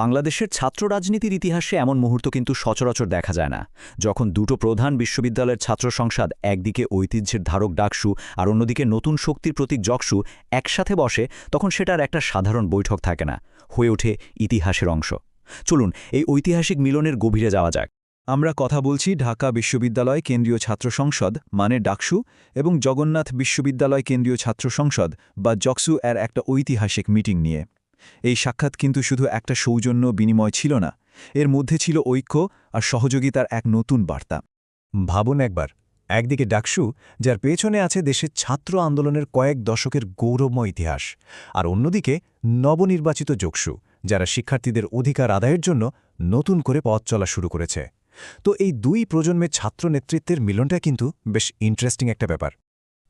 বাংলাদেশের ছাত্র রাজনীতির ইতিহাসে এমন মুহূর্ত কিন্তু সচরাচর দেখা যায় না। যখন দুটো প্রধান বিশ্ববিদ্যালয়ের ছাত্র সংসদ একদিকে ঐতিহ্যের ধারক ডাকসু আর অন্যদিকে নতুন শক্তির প্রতীক জকসু একসাথে বসে, তখন সেটার একটা সাধারণ বৈঠক থাকে না, হয়ে ওঠে ইতিহাসের অংশ। চলুন, এই ঐতিহাসিক মিলনের গভীরে যাওয়া যাক। আমরা কথা বলছি ঢাকা বিশ্ববিদ্যালয় কেন্দ্রীয় ছাত্র সংসদ মানে ডাকসু, এবং জগন্নাথ বিশ্ববিদ্যালয় কেন্দ্রীয় ছাত্র সংসদ বা জকসু এর একটা ঐতিহাসিক মিটিং নিয়ে। এই সাক্ষাৎ কিন্তু শুধু একটা সৌজন্য বিনিময় ছিল না, এর মধ্যে ছিল ঐক্য আর সহযোগিতার এক নতুন বার্তা। ভাবুন একবার, একদিকে ডাকসু, যার পেছনে আছে দেশের ছাত্র আন্দোলনের কয়েক দশকের গৌরবময় ইতিহাস, আর অন্যদিকে নবনির্বাচিত যোগসু, যারা শিক্ষার্থীদের অধিকার আদায়ের জন্য নতুন করে পথ চলা শুরু করেছে। তো এই দুই প্রজন্মের ছাত্র নেতৃত্বের মিলনটা কিন্তু বেশ ইন্টারেস্টিং একটা ব্যাপার।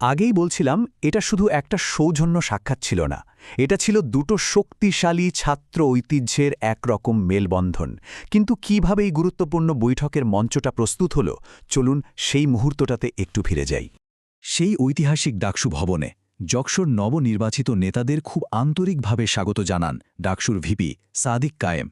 আগেই বলছিলাম, এটা শুধু একটা সৌজন্য সাক্ষাৎ ছিল না। এটা ছিল দুটো শক্তিশালী ছাত্র ঐতিহ্যের একরকম মেলবন্ধন। কিন্তু কীভাবে এই গুরুত্বপূর্ণ বৈঠকের মঞ্চটা প্রস্তুত হল, চলুন সেই মুহূর্তটাতে একটু ফিরে যাই। সেই ঐতিহাসিক ডাকসু ভবনে জকসুর নবনির্বাচিত নেতাদের খুব আন্তরিকভাবে স্বাগত জানান ডাকসুর ভিপি সাদিক কায়েম।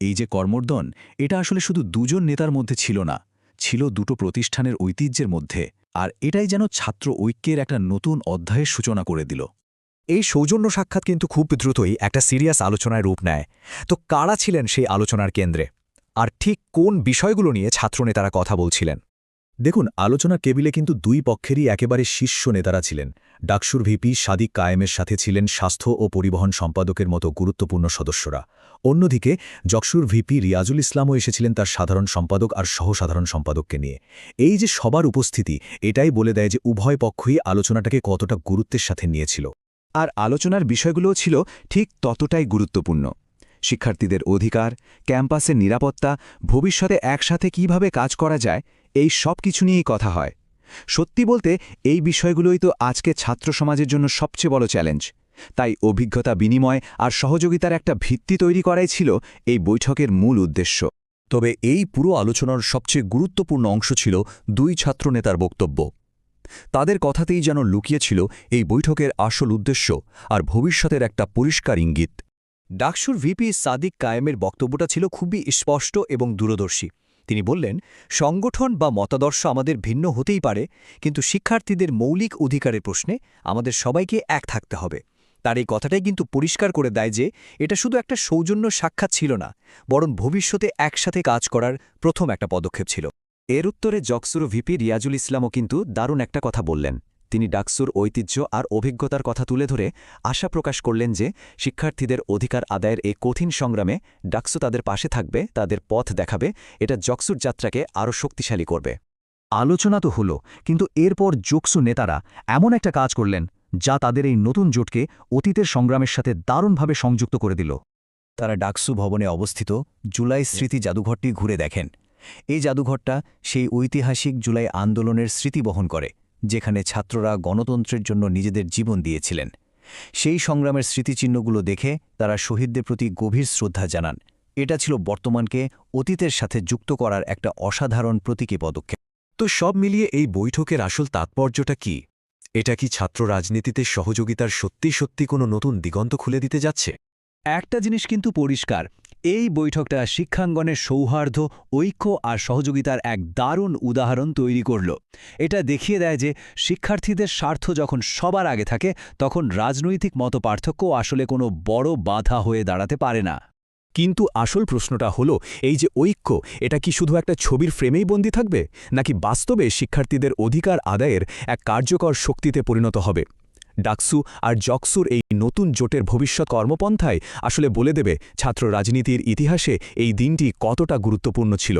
এই যে কর্মর্দন, এটা আসলে শুধু দুজন নেতার মধ্যে ছিল না, ছিল দুটো প্রতিষ্ঠানের ঐতিহ্যের মধ্যে। আর এটাই যেন ছাত্র ঐক্যের একটা নতুন অধ্যায়ের সূচনা করে দিল। এই সৌজন্য সাক্ষাৎ কিন্তু খুব দ্রুতই একটা সিরিয়াস আলোচনায় রূপ নেয়। তো কারা ছিলেন সেই আলোচনার কেন্দ্রে? আর ঠিক কোন বিষয়গুলো নিয়ে ছাত্রনেতারা কথা বলছিলেন? দেখুন, আলোচনা কেবিলে কিন্তু দুই পক্ষেরই একেবারে শীর্ষ নেতারা ছিলেন। ডাকসুর ভিপি সাদিক কায়েমের সাথে ছিলেন স্বাস্থ্য ও পরিবহন সম্পাদকের মতো গুরুত্বপূর্ণ সদস্যরা। অন্যদিকে জকসুর ভিপি রিয়াজুল ইসলামও এসেছিলেন তার সাধারণ সম্পাদক আর সহসাধারণ সম্পাদককে নিয়ে। এই যে সবার উপস্থিতি, এটাই বলে দেয় যে উভয় পক্ষই আলোচনাটাকে কতটা গুরুত্বের সাথে নিয়েছিল। আর আলোচনার বিষয়গুলোও ছিল ঠিক ততটাই গুরুত্বপূর্ণ। শিক্ষার্থীদের অধিকার, ক্যাম্পাসের নিরাপত্তা, ভবিষ্যতে একসাথে কীভাবে কাজ করা যায় এই সব কিছু নিয়েই কথা হয়। সত্যি বলতে, এই বিষয়গুলোই তো আজকে ছাত্র সমাজের জন্য সবচেয়ে বড় চ্যালেঞ্জ। তাই অভিজ্ঞতা বিনিময় আর সহযোগিতার একটা ভিত্তি তৈরি করাই ছিল এই বৈঠকের মূল উদ্দেশ্য। তবে এই পুরো আলোচনার সবচেয়ে গুরুত্বপূর্ণ অংশ ছিল দুই ছাত্রনেতার বক্তব্য। তাদের কথাতেই যেন লুকিয়েছিল এই বৈঠকের আসল উদ্দেশ্য আর ভবিষ্যতের একটা পরিষ্কার ইঙ্গিত। ডাকসুর ভিপি সাদিক কায়েমের বক্তব্যটা ছিল খুবই স্পষ্ট এবং দূরদর্শী। তিনি বললেন, সংগঠন বা মতাদর্শ আমাদের ভিন্ন হতেই পারে, কিন্তু শিক্ষার্থীদের মৌলিক অধিকারের প্রশ্নে আমাদের সবাইকে এক থাকতে হবে। তার এই কথাটাই কিন্তু পরিষ্কার করে দেয় যে, এটা শুধু একটা সৌজন্য সাক্ষাৎ ছিল না, বরং ভবিষ্যতে একসাথে কাজ করার প্রথম একটা পদক্ষেপ ছিল। এর উত্তরে জকসুরো ভিপি রিয়াজুল ইসলামও কিন্তু দারুণ একটা কথা বললেন। তিনি ডাকসুর ঐতিহ্য আর অভিজ্ঞতার কথা তুলে ধরে আশা প্রকাশ করলেন যে শিক্ষার্থীদের অধিকার আদায়ের এই কঠিন সংগ্রামে ডাকসু তাদের পাশে থাকবে, তাদের পথ দেখাবে, এটা জকসুর যাত্রাকে আরও শক্তিশালী করবে। আলোচনা তো হলো, কিন্তু এরপর জোকসু নেতারা এমন একটা কাজ করলেন যা তাদের এই নতুন জোটকে অতীতের সংগ্রামের সাথে দারুণভাবে সংযুক্ত করে দিল। তারা ডাকসু ভবনে অবস্থিত জুলাই স্মৃতি জাদুঘরটি ঘুরে দেখেন। এই জাদুঘরটা সেই ঐতিহাসিক জুলাই আন্দোলনের স্মৃতি বহন করে। যেখানে ছাত্ররা গণতন্ত্রের জন্য নিজেদের জীবন দিয়েছিলেন। সেই সংগ্রামের স্মৃতিচিহ্নগুলো দেখে তারা শহীদদের প্রতি গভীর শ্রদ্ধা জানান। এটা ছিল বর্তমানকে অতীতের সাথে যুক্ত করার একটা অসাধারণ প্রতীকী পদক্ষেপ। তো সব মিলিয়ে এই বৈঠকের আসল তাৎপর্যটা কি? এটা কি ছাত্র রাজনীতিতে সহযোগিতার সত্যি সত্যি কোনো নতুন দিগন্ত খুলে দিতে যাচ্ছে? একটা জিনিস কিন্তু পরিষ্কার এই বৈঠকটা শিক্ষাঙ্গনের সৌহার্দ্য, ঐক্য আর সহযোগিতার এক দারুণ উদাহরণ তৈরি করল। এটা দেখিয়ে দেয় যে শিক্ষার্থীদের স্বার্থ যখন সবার আগে থাকে, তখন রাজনৈতিক মতপার্থক্য আসলে কোনো বড় বাধা হয়ে দাঁড়াতে পারে না। কিন্তু আসল প্রশ্নটা হলো, এই যে ঐক্য, এটা কি শুধু একটা ছবির ফ্রেমেই বন্দী থাকবে? নাকি বাস্তবে শিক্ষার্থীদের অধিকার আদায়ের এক কার্যকর শক্তিতে পরিণত হবে? ডাকসু আর জকসুর এই নতুন জোটের ভবিষ্যৎ কর্মপন্থায় আসলে বলে দেবে ছাত্র রাজনীতির ইতিহাসে এই দিনটি কতটা গুরুত্বপূর্ণ ছিল।